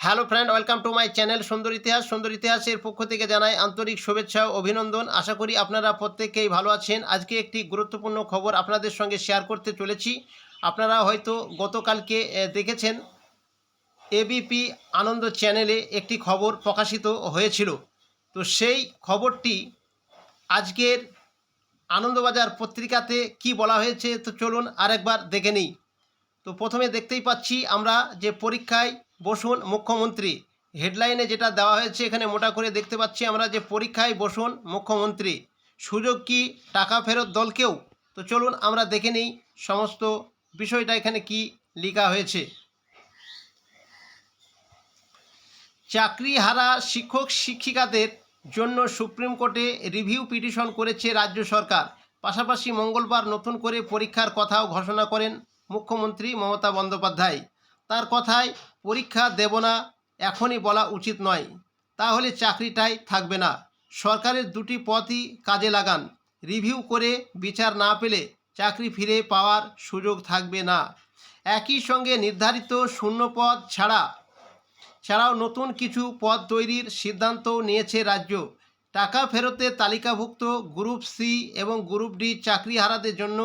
Hello friend, welcome to my channel সুন্দর ইতিহাস। সুন্দর ইতিহাসের পক্ষ থেকে জানাই আন্তরিক শুভেচ্ছা ও অভিনন্দন। আশা করি আপনারা প্রত্যেকেই ভালো আছেন। আজকে একটি গুরুত্বপূর্ণ খবর আপনাদের সঙ্গে শেয়ার করতে চলেছি। আপনারা হয়তো গতকালকে দেখেছেন এবিপি আনন্দ চ্যানেলে একটি খবর প্রকাশিত হয়েছিল। তো সেই খবরটি আজকের আনন্দবাজার পত্রিকাতে কি বলা হয়েছে, তো চলুন আরেকবার দেখে নিই। তো প্রথমে দেখতেই পাচ্ছি আমরা যে পরীক্ষায় বসুন, মুখ্যমন্ত্রী। হেডলাইনে যেটা দেওয়া হয়েছে, এখানে মোটা করে দেখতে পাচ্ছি আমরা যে পরীক্ষায় বসুন, মুখ্যমন্ত্রী। সুযোগ কি টাকা ফেরত দলকেও? তো চলুন আমরা দেখে নিই সমস্ত বিষয়টা এখানে কি লেখা হয়েছে। চাকরি হারা শিক্ষক শিক্ষিকাদের জন্য সুপ্রিম কোর্টে রিভিউ পিটিশন করেছে রাজ্য সরকার। পাশাপাশি মঙ্গলবার নতুন করে পরীক্ষার কথাও ঘোষণা করেন মুখ্যমন্ত্রী মমতা বন্দ্যোপাধ্যায়। তার কথায় পরীক্ষা দেব না, এখনই বলা উচিত নয়। তাহলে চাকরিটাই থাকবে না। সরকারের দুটি পথই কাজে লাগান। রিভিউ করে বিচার না পেলে চাকরি ফিরে পাওয়ার সুযোগ থাকবে না। একই সঙ্গে নির্ধারিত শূন্য পদ ছাড়া, ছাড়াও নতুন কিছু পদ তৈরির সিদ্ধান্ত নিয়েছে রাজ্য। টাকা ফেরতে তালিকাভুক্ত গ্রুপ সি এবং গ্রুপ ডি চাকরিহারাদের জন্য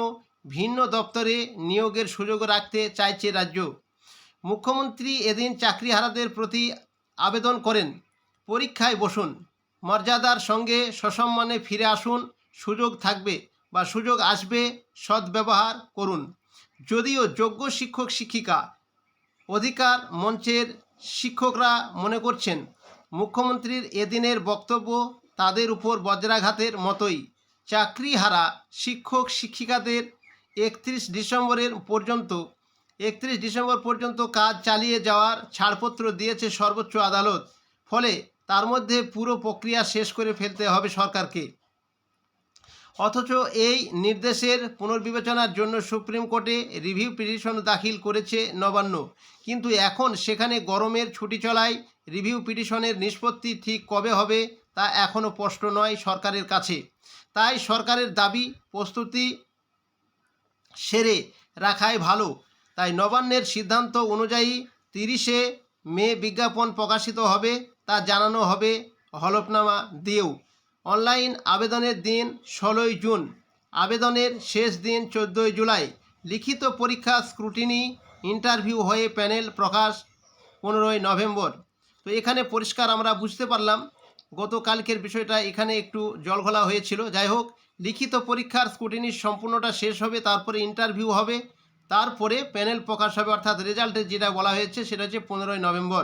ভিন্ন দপ্তরে নিয়োগের সুযোগ রাখতে চাইছে রাজ্য। মুখ্যমন্ত্রী এদিন চাকরিহারাদের প্রতি আবেদন করেন। পরীক্ষায় বসুন। মর্যাদার সঙ্গে সসম্মানে ফিরে আসুন। সুযোগ থাকবে বা সুযোগ আসবে, সদ্ব্যবহার করুন। যদিও যোগ্য শিক্ষক শিক্ষিকা অধিকার মঞ্চের শিক্ষকরা মনে করছেন, মুখ্যমন্ত্রীর এদিনের বক্তব্য তাদের উপর বজ্রাঘাতের মতোই। চাকরিহারা শিক্ষক শিক্ষিকাদের একত্রিশ ডিসেম্বরের পর্যন্ত একত্রিশ ডিসেম্বর পর্যন্ত কাজ চালিয়ে যাওয়ার ছাড়পত্র দিয়েছে সর্বোচ্চ আদালত। ফলে তার মধ্যে পুরো প্রক্রিয়া শেষ করে ফেলতে হবে সরকারকে। অথচ এই নির্দেশের পুনর্বিবেচনার জন্য সুপ্রিম কোর্টে রিভিউ পিটিশন দাখিল করেছে নবান্ন। কিন্তু এখন সেখানে গরমের ছুটি চলায় রিভিউ পিটিশনের নিষ্পত্তি ঠিক কবে হবে তা এখনও স্পষ্ট নয় সরকারের কাছে। তাই সরকারের দাবি প্রস্তুতি সেরে রাখাই ভালো। তাই নবান্নের সিদ্ধান্ত অনুযায়ী তিরিশে মে বিজ্ঞাপন প্রকাশিত হবে তা জানানো হবে হলফনামা দিয়েও। অনলাইন আবেদনের দিন ষোলোই জুন। আবেদনের শেষ দিন চোদ্দোই জুলাই। লিখিত পরীক্ষা স্ক্রুটিনি, ইন্টারভিউ হয়ে প্যানেল প্রকাশ পনেরোই নভেম্বর। তো এখানে পরিষ্কার আমরা বুঝতে পারলাম, গতকালকের বিষয়টা এখানে একটু জলঘোলা হয়েছিল। যাই হোক, লিখিত পরীক্ষার স্ক্রুটিনি সম্পূর্ণটা শেষ হবে, তারপরে ইন্টারভিউ হবে। তারপরে প্যানেল প্রকাশ হবে, অর্থাৎ রেজাল্টে যেটা বলা হয়েছে সেটা হচ্ছে পনেরোই নভেম্বর।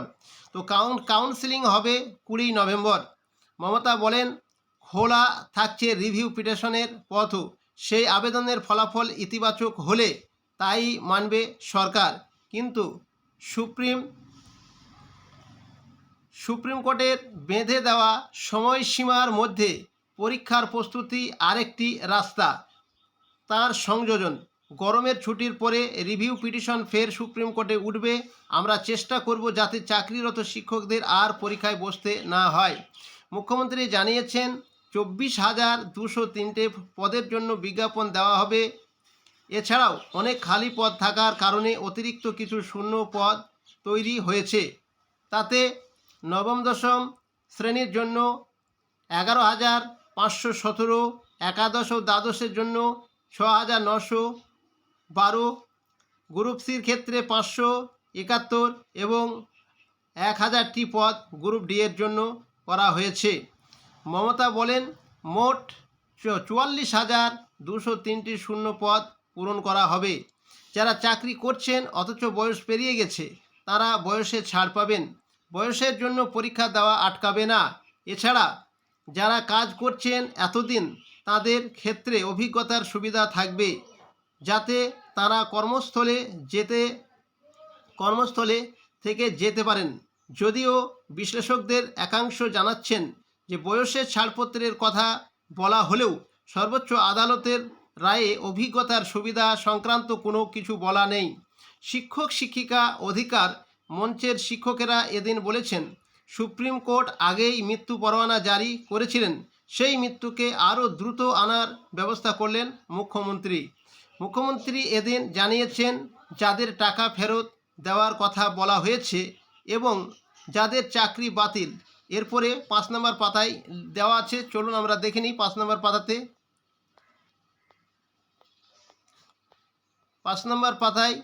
তো কাউন্ট কাউন্সিলিং হবে কুড়ি নভেম্বর। মমতা বলেন, খোলা থাকছে রিভিউ পিটিশনের পথও। সেই আবেদনের ফলাফল ইতিবাচক হলে তাই মানবে সরকার। কিন্তু সুপ্রিম সুপ্রিম কোর্টের বেঁধে দেওয়া সময়সীমার মধ্যে পরীক্ষার প্রস্তুতি আরেকটি রাস্তা, তার সংযোজন। গরমের ছুটির পরে রিভিউ পিটিশন ফের সুপ্রিম কোর্টে উঠবে। আমরা চেষ্টা করব যাতে চাকরিরত শিক্ষকদের আর পরীক্ষায় বসতে না হয়। মুখ্যমন্ত্রী জানিয়েছেন, চব্বিশ হাজার দুশো তিনটে পদের জন্য বিজ্ঞাপন দেওয়া হবে। এছাড়াও অনেক খালি পদ থাকার কারণে অতিরিক্ত কিছু শূন্য পদ তৈরি হয়েছে। তাতে নবম, দশম শ্রেণির জন্য এগারো হাজার পাঁচশো সতেরো, একাদশ ও দ্বাদশের জন্য ছ হাজার নশো বারো, গ্রুপ সির ক্ষেত্রে পাঁচশো একাত্তর এবং এক হাজারটি পদ গ্রুপ ডি এর জন্য করা হয়েছে। মমতা বলেন, মোট চুয়াল্লিশ হাজার দুশো তিনটি শূন্য পদ পূরণ করা হবে। যারা চাকরি করছেন অথচ বয়স পেরিয়ে গেছে, তারা বয়সে ছাড় পাবেন। বয়সের জন্য পরীক্ষা দেওয়া আটকাবে না। এছাড়া যারা কাজ করছেন এতদিন, তাদের ক্ষেত্রে অভিজ্ঞতার সুবিধা থাকবে। যাতে তারা কর্মস্থলে যেতে, কর্মস্থলে থেকে যেতে পারেন। যদিও বিশ্লেষকদের একাংশ জানাচ্ছেন যে বয়সের ছাড়পত্রের কথা বলা হলেও সর্বোচ্চ আদালতের রায়ে অভিজ্ঞতার সুবিধা সংক্রান্ত কোনো কিছু বলা নেই। শিক্ষক, শিক্ষিকা অধিকার মঞ্চের শিক্ষকেরা এদিন বলেছেন, সুপ্রিম কোর্ট আগেই মৃত্যু পরোয়ানা জারি করেছিলেন। সেই মৃত্যুকে আরও দ্রুত আনার ব্যবস্থা করলেন মুখ্যমন্ত্রী। মুখ্যমন্ত্রী এদিন জানিয়েছেন, যাদের টাকা ফেরত দেওয়ার কথা বলা হয়েছে এবং যাদের চাকরি বাতিল, এরপরে পাঁচ নম্বর পাতায় দেওয়া আছে। চলুন আমরা দেখে নিই পাঁচ নম্বর পাতাতে। পাঁচ নম্বর পাতায়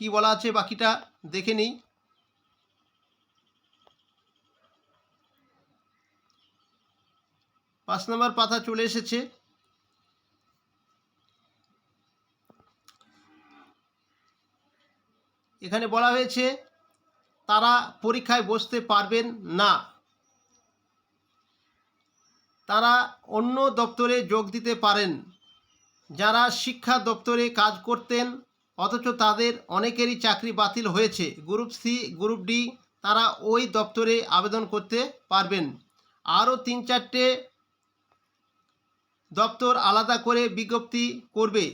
কি বলা আছে বাকিটা দেখে নিই। পাঁচ নম্বর পাতা চলে এসেছে। এখানে বলা হয়েছে, তারা পরীক্ষায় বসতে পারবেন না। তারা অন্য দপ্তরে যোগ দিতে পারেন। যারা শিক্ষা দপ্তরে কাজ করতেন, অথচ তাদের অনেকেরই চাকরি বাতিল হয়েছে। গ্রুপ সি, গ্রুপ ডি, তারা ওই দপ্তরে আবেদন করতে পারবেন। আরও তিন চারটে দপ্তর আলাদা করে বিজ্ঞপ্তি করবে।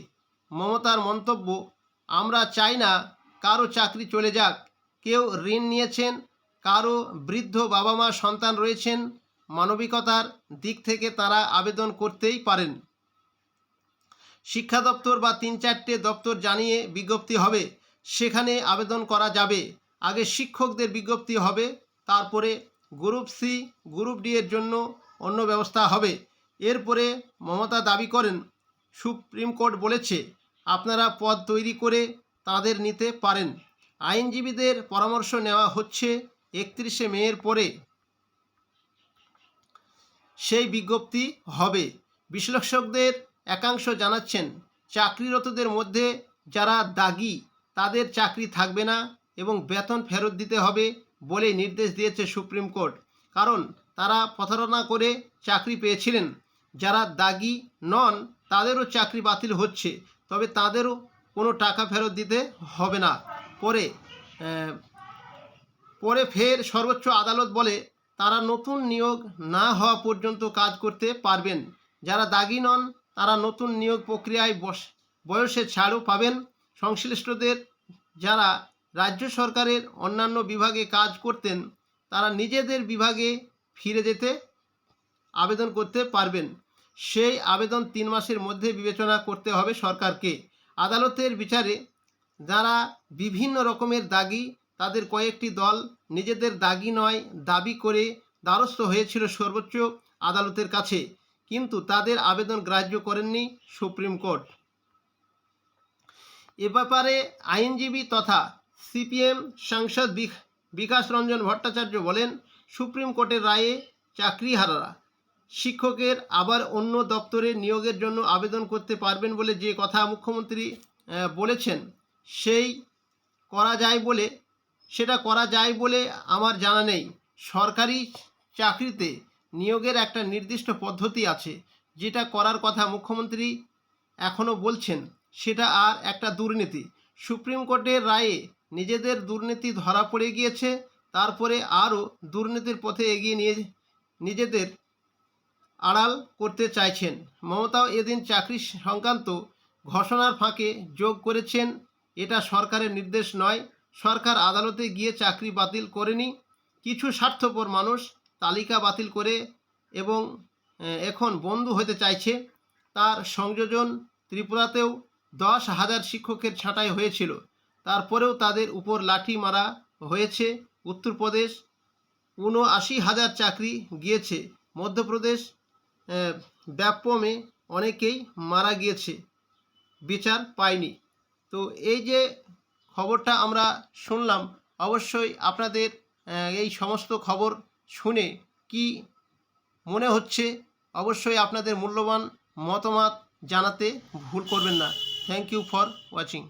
মমতার মন্তব্য, আমরা চাই না কারও চাকরি চলে যাক। কেউ ঋণ নিয়েছেন, কারও বৃদ্ধ বাবা মা সন্তান রয়েছেন, মানবিকতার দিক থেকে তারা আবেদন করতেই পারেন। শিক্ষা দপ্তর বা তিন চারটে দপ্তর জানিয়ে বিজ্ঞপ্তি হবে, সেখানে আবেদন করা যাবে। আগে শিক্ষকদের বিজ্ঞপ্তি হবে, তারপরে গ্রুপ সি, গ্রুপ ডি এর জন্য অন্য ব্যবস্থা হবে। এরপরে মমতা দাবি করেন, সুপ্রিম কোর্ট বলেছে, আপনারা পদ তৈরি করে তাদের নিতে পারেন। আইনজীবীদের পরামর্শ নেওয়া হচ্ছে একত্রিশে মেয়ের পরে। সেই বিজ্ঞপ্তি হবে। বিশ্লেষকদের একাংশ জানাচ্ছেন, চাকরিরতদের মধ্যে যারা দাগি, তাদের চাকরি থাকবে না এবং বেতন ফেরত দিতে হবে বলে নির্দেশ দিয়েছে সুপ্রিম কোর্ট। কারণ তারা প্রতারণা করে চাকরি পেয়েছিলেন। যারা দাগি নন, তাদেরও চাকরি বাতিল হচ্ছে। তবে তাদেরও কোনো টাকা ফেরত দিতে হবে না। পরে পরে ফের সর্বোচ্চ আদালত বলে তারা নতুন নিয়োগ না হওয়া পর্যন্ত কাজ করতে পারবেন। যারা দাগি নন, তারা নতুন নিয়োগ প্রক্রিয়ায় বস বয়সে ছাড়ও পাবেন। সংশ্লিষ্টদের যারা রাজ্য সরকারের অন্যান্য বিভাগে কাজ করতেন, তারা নিজেদের বিভাগে ফিরে যেতে আবেদন করতে পারবেন। সেই আবেদন তিন মাসের মধ্যে বিবেচনা করতে হবে সরকারকে। আদালতের বিচারে যারা বিভিন্ন রকমের দাগি, তাদের কয়েকটি দল নিজেদের দাগি নয় দাবি করে দ্বারস্থ হয়েছিল সর্বোচ্চ আদালতের কাছে, কিন্তু তাদের আবেদন গ্রাহ্য করেননি সুপ্রিম কোর্ট। এ ব্যাপারে আইনজীবী তথা সিপিএম সাংসদ বিকাশ রঞ্জন ভট্টাচার্য বলেন, সুপ্রিম কোর্টের রায়ে চাকরিহারারা শিক্ষকের আবার অন্য দপ্তরে নিয়োগের জন্য আবেদন করতে পারবেন বলে যে কথা মুখ্যমন্ত্রী বলেছেন, সেই করা যায় বলে, সেটা করা যায় বলে আমার জানা নেই। সরকারি চাকরিতে নিয়োগের একটা নির্দিষ্ট পদ্ধতি আছে, যেটা করার কথা মুখ্যমন্ত্রী এখনও বলছেন, সেটা আর একটা দুর্নীতি। সুপ্রিম কোর্টের রায়ে নিজেদের দুর্নীতি ধরা পড়ে গিয়েছে, তারপরে আরও দুর্নীতির পথে এগিয়ে নিয়ে নিজেদের আড়াল করতে চাইছেন। মমতাও এদিন চাকরি সংক্রান্ত ঘোষণার ফাঁকে যোগ করেছেন। এটা সরকারের নির্দেশ নয়। সরকার আদালতে গিয়ে চাকরি বাতিল করেনি। কিছু স্বার্থপর মানুষ তালিকা বাতিল করে এবং এখন বন্ধু হতে চাইছে। তার সংযোজন ত্রিপুরাতেও দশ হাজার শিক্ষকের ছাঁটাই হয়েছিল। তারপরেও তাদের উপর লাঠি মারা হয়েছে। উত্তরপ্রদেশ উনআশি হাজার চাকরি গিয়েছে। মধ্যপ্রদেশ ব্যাপমে অনেকেই মারা গিয়েছে। বিচার পায়নি। তো এই যে খবরটা আমরা শুনলাম, অবশ্যই আপনাদের এই সমস্ত খবর শুনে কি মনে হচ্ছে, অবশ্যই আপনাদের মূল্যবান মতামত জানাতে ভুল করবেন না। Thank you for watching